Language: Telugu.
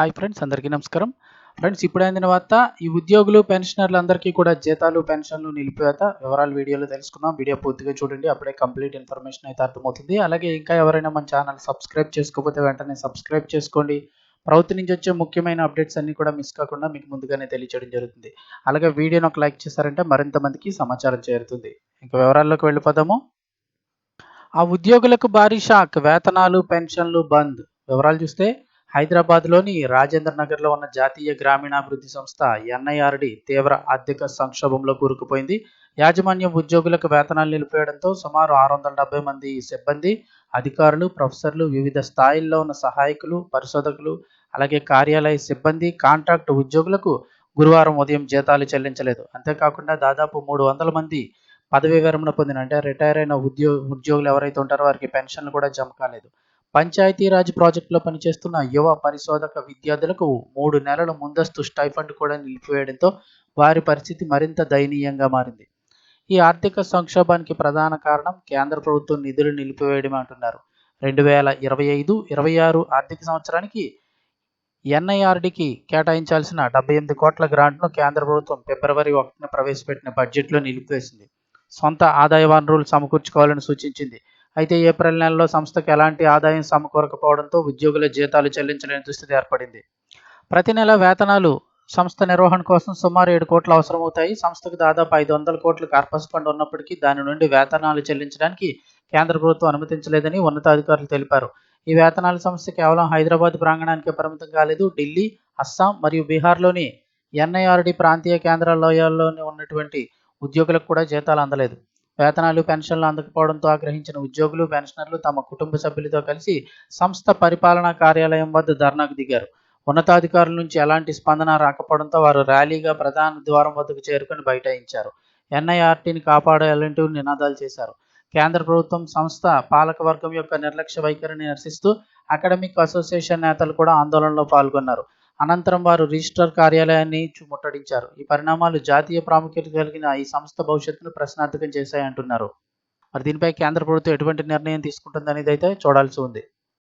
హాయ్ ఫ్రెండ్స్ అందరికీ నమస్కారం. ఫ్రెండ్స్ ఇప్పుడు అందిన వార్త ఈ ఉద్యోగులు పెన్షనర్లు అందరికీ కూడా జీతాలు పెన్షన్లు నిలిపివేత వివరాలు వీడియోలో తెలుసుకుందాం. వీడియో పూర్తిగా చూడండి అప్పుడే కంప్లీట్ ఇన్ఫర్మేషన్ అయితే అర్థమవుతుంది. అలాగే ఇంకా ఎవరైనా మన ఛానల్ సబ్స్క్రైబ్ చేసుకోకపోతే వెంటనే సబ్స్క్రైబ్ చేసుకోండి. ప్రభుత్వం నుంచి వచ్చే ముఖ్యమైన అప్డేట్స్ అన్ని కూడా మిస్ కాకుండా మీకు ముందుగానే తెలియచేయడం జరుగుతుంది. అలాగే వీడియోని ఒక లైక్ చేశారంటే మరింత మందికి సమాచారం చేరుతుంది. ఇంకా వివరాల్లోకి వెళ్ళిపోదాము. ఆ ఉద్యోగులకు భారీ షాక్ వేతనాలు పెన్షన్లు బంద్. వివరాలు చూస్తే హైదరాబాద్లోని రాజేంద్ర నగర్లో ఉన్న జాతీయ గ్రామీణాభివృద్ధి సంస్థ ఎన్ఐఆర్డి తీవ్ర ఆర్థిక సంక్షోభంలో కూరుకుపోయింది. యాజమాన్యం ఉద్యోగులకు వేతనాలు నిలిపేయడంతో సుమారు ఆరు వందల డెబ్బై మంది సిబ్బంది అధికారులు ప్రొఫెసర్లు వివిధ స్థాయిల్లో ఉన్న సహాయకులు పరిశోధకులు అలాగే కార్యాలయ సిబ్బంది కాంట్రాక్ట్ ఉద్యోగులకు గురువారం ఉదయం జీతాలు చెల్లించలేదు. అంతేకాకుండా దాదాపు మూడు వందల మంది పదవీ విరమణ పొందిన అంటే రిటైర్ అయిన ఉద్యో ఉద్యోగులు ఎవరైతే ఉంటారో వారికి పెన్షన్లు కూడా జమ కాలేదు. పంచాయతీరాజ్ ప్రాజెక్టులో పనిచేస్తున్న యువ పరిశోధక విద్యార్థులకు మూడు నెలల ముందస్తు స్టైఫండ్ కూడా నిలిపివేయడంతో వారి పరిస్థితి మరింత దయనీయంగా మారింది. ఈ ఆర్థిక సంక్షోభానికి ప్రధాన కారణం కేంద్ర ప్రభుత్వం నిధులు నిలిపివేయడమే అంటున్నారు. రెండు వేల ఇరవై ఐదు ఇరవై ఆరు ఆర్థిక సంవత్సరానికి ఎన్ఐఆర్డికి కేటాయించాల్సిన డెబ్బై ఎనిమిది కోట్ల గ్రాంట్ను కేంద్ర ప్రభుత్వం ఫిబ్రవరి ఒకటిన ప్రవేశపెట్టిన బడ్జెట్లో నిలిపివేసింది. సొంత ఆదాయ వనరులు సమకూర్చుకోవాలని సూచించింది. అయితే ఏప్రిల్ నెలలో సంస్థకు ఎలాంటి ఆదాయం సమకూరకపోవడంతో ఉద్యోగుల జీతాలు చెల్లించలేని దుస్థితి ఏర్పడింది. ప్రతి నెల వేతనాలు సంస్థ నిర్వహణ కోసం సుమారు ఏడు కోట్లు అవసరమవుతాయి. సంస్థకు దాదాపు ఐదు వందల కోట్లు కార్పస్ ఫండ్ ఉన్నప్పటికీ దాని నుండి వేతనాలు చెల్లించడానికి కేంద్ర ప్రభుత్వం అనుమతించలేదని ఉన్నతాధికారులు తెలిపారు. ఈ వేతనాల సంస్థ కేవలం హైదరాబాద్ ప్రాంగణానికే పరిమితం కాలేదు. ఢిల్లీ అస్సాం మరియు బీహార్లోని ఎన్ఐఆర్డి ప్రాంతీయ కేంద్రాలయాల్లోని ఉన్నటువంటి ఉద్యోగులకు కూడా జీతాలు అందలేదు. వేతనాలు పెన్షన్లు అందకపోవడంతో ఆగ్రహించిన ఉద్యోగులు పెన్షనర్లు తమ కుటుంబ సభ్యులతో కలిసి సంస్థ పరిపాలనా కార్యాలయం వద్ద ధర్నాకు దిగారు. ఉన్నతాధికారుల నుంచి ఎలాంటి స్పందన రాకపోవడంతో వారు ర్యాలీగా ప్రధాన ద్వారం వద్దకు చేరుకుని బైఠాయించారు. ఎన్ఐఆర్టీని కాపాడాలంటూ నినాదాలు చేశారు. కేంద్ర ప్రభుత్వం సంస్థ పాలకవర్గం యొక్క నిర్లక్ష్య వైఖరిని నిరసిస్తూ అకాడమిక్ అసోసియేషన్ నేతలు కూడా ఆందోళనలో పాల్గొన్నారు. అనంతరం వారు రిజిస్ట్రార్ కార్యాలయాన్ని ముట్టడించారు ఈ పరిణామాలు జాతీయ ప్రాముఖ్యత కలిగిన ఈ సంస్థ భవిష్యత్తును ప్రశ్నార్థకం చేశాయంటున్నారు. మరి దీనిపై కేంద్ర ప్రభుత్వం ఎటువంటి నిర్ణయం తీసుకుంటుందనేది అయితే చూడాల్సి ఉంది.